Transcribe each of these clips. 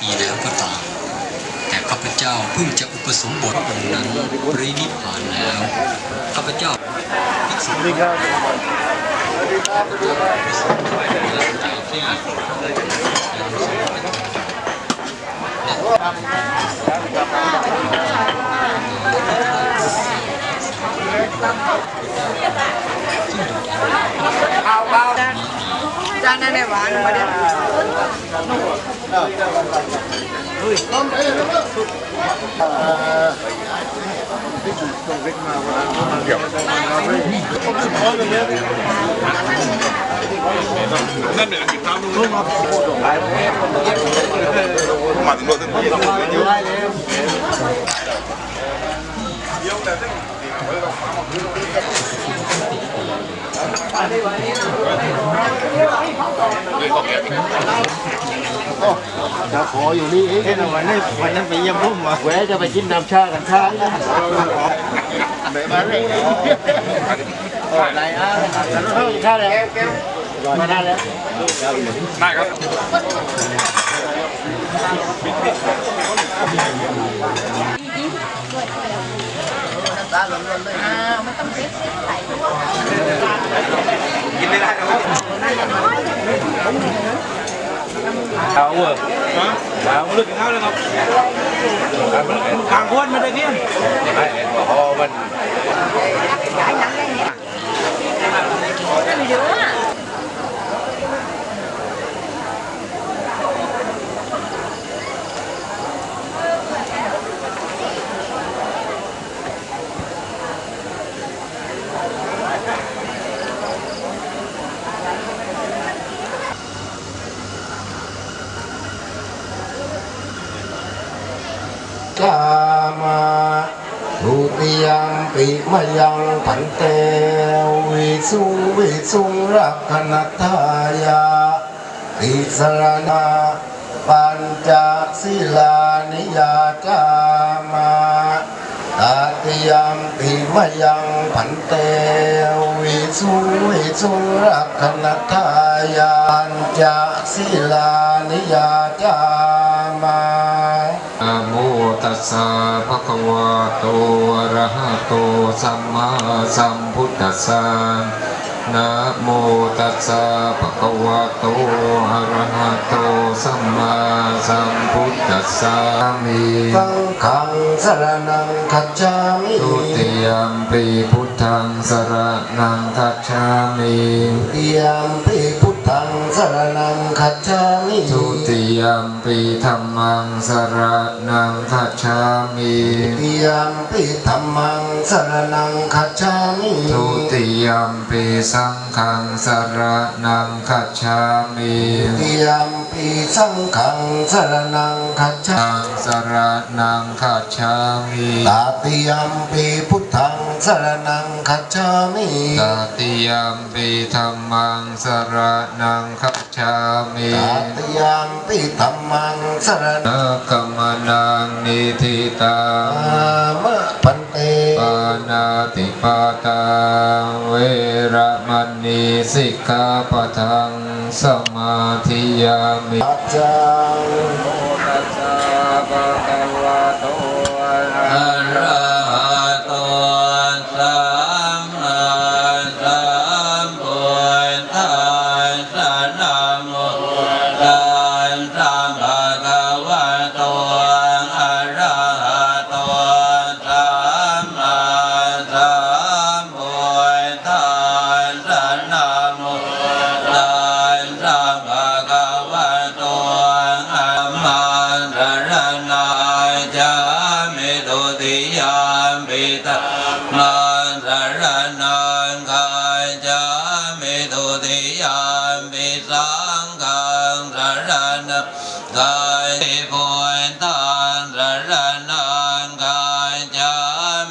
ปีแล้วก็ตาม แต่ข้าพเจ้าเพิ่งจะอุปสมบทองค์นั้นปรินิพพานแล้ว ข้าพเจ้าภิกษุณีครับที่ซึ่งอยู่ที่จานนั้นได้หวานมาเดี๋ยวมา ถึงโลกถึง จะขออยู่นี่เองวันนี้วันนั้นไปเยี่ยมพุ่มมาแหวจะไปกินน้ำชากันช้างนะแบบมาเลยอะไรอะฉันเพิ่มค่าแล้วมาได้แล้วได้ครับกิ นไม่ได้ครับเอาเว้ยเอาลึกเท่าเลยครับกลางคนไม่ได้เที่ยง พอมัน กามาทุติ ยังปิมยังพันเตวิสุวิสุรักขณทายาติสรณาปัญจศิลานิยาจามาตาติยัมปิมยังพันเตวิสุวิสุรักขณทายาปัญจศิลานิยาจามา ตัสสะภะคะวะโตอะระหะโตสัมมาสัมพุทธัสสะนะโมตัสสะภะคะวะโตอะระหะโตสัมมาสัมพุทธัสสะมิสังฆังสรณังคัจฉามิทุติยมปีพุทธังสรณังคัจฉามิเตียมปิพุทธังสรณังคัจฉามิทุ ติยมปีธัมมังสรณังคัจฉามิเตียมปิธรรมังสรณังคัจฉามิทุติยมปีสังฆังสรณังคัจฉามิเตียม ปิสังฆังสรณังคัจฉาตังสระนังคัจฉามิตาติยมปิพุทธังสรณังคัจฉามิตติยมปิธรรมังสระนังคัจฉามิตาติยมปิธรรมังสรณังนักขมนังนิธิตังอามะพันเตปานาติปาตาเวระ มันีสิกขาปะทังสมาธิยามิอาจารตัสสะปะ ริยามปิตามาสารณังกายจามิตุติยามปิสังฆังสารณังกายปุญตานสารณังกายจา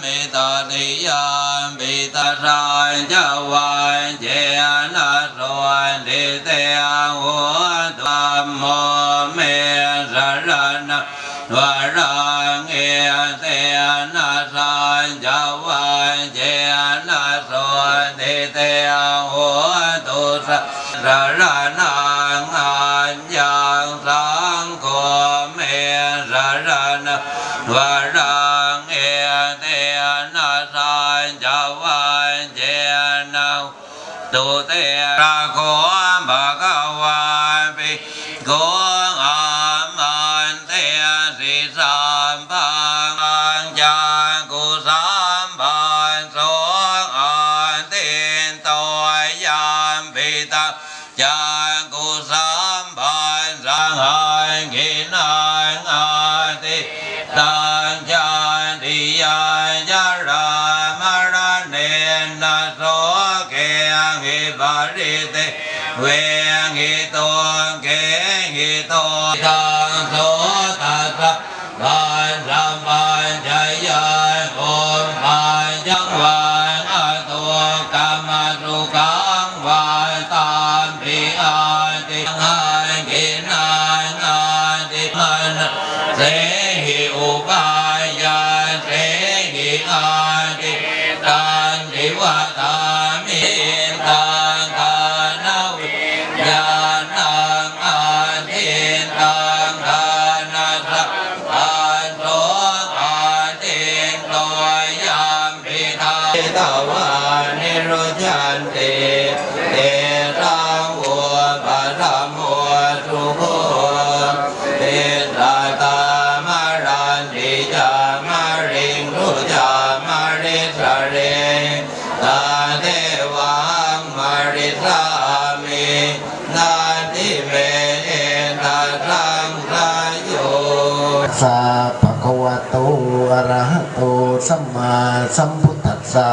มิตติยามปิตาสายจาวายเจนะสวนติเตหัวตัมโมเมสารณังวรัง ระนังอัญญังสังโฆเมสารนวารังเอเตนะสานจวันเจนะตุเตระโคภะคะ ตเวหิโตเกหิโตตังโสตัสสะปัญสัมปัญจยายโอมปัญจังวัน รามินาทิเมนารังรายโยสะภะคะวะโตอะระหะโตสัมมาสัมพุทธัสสะ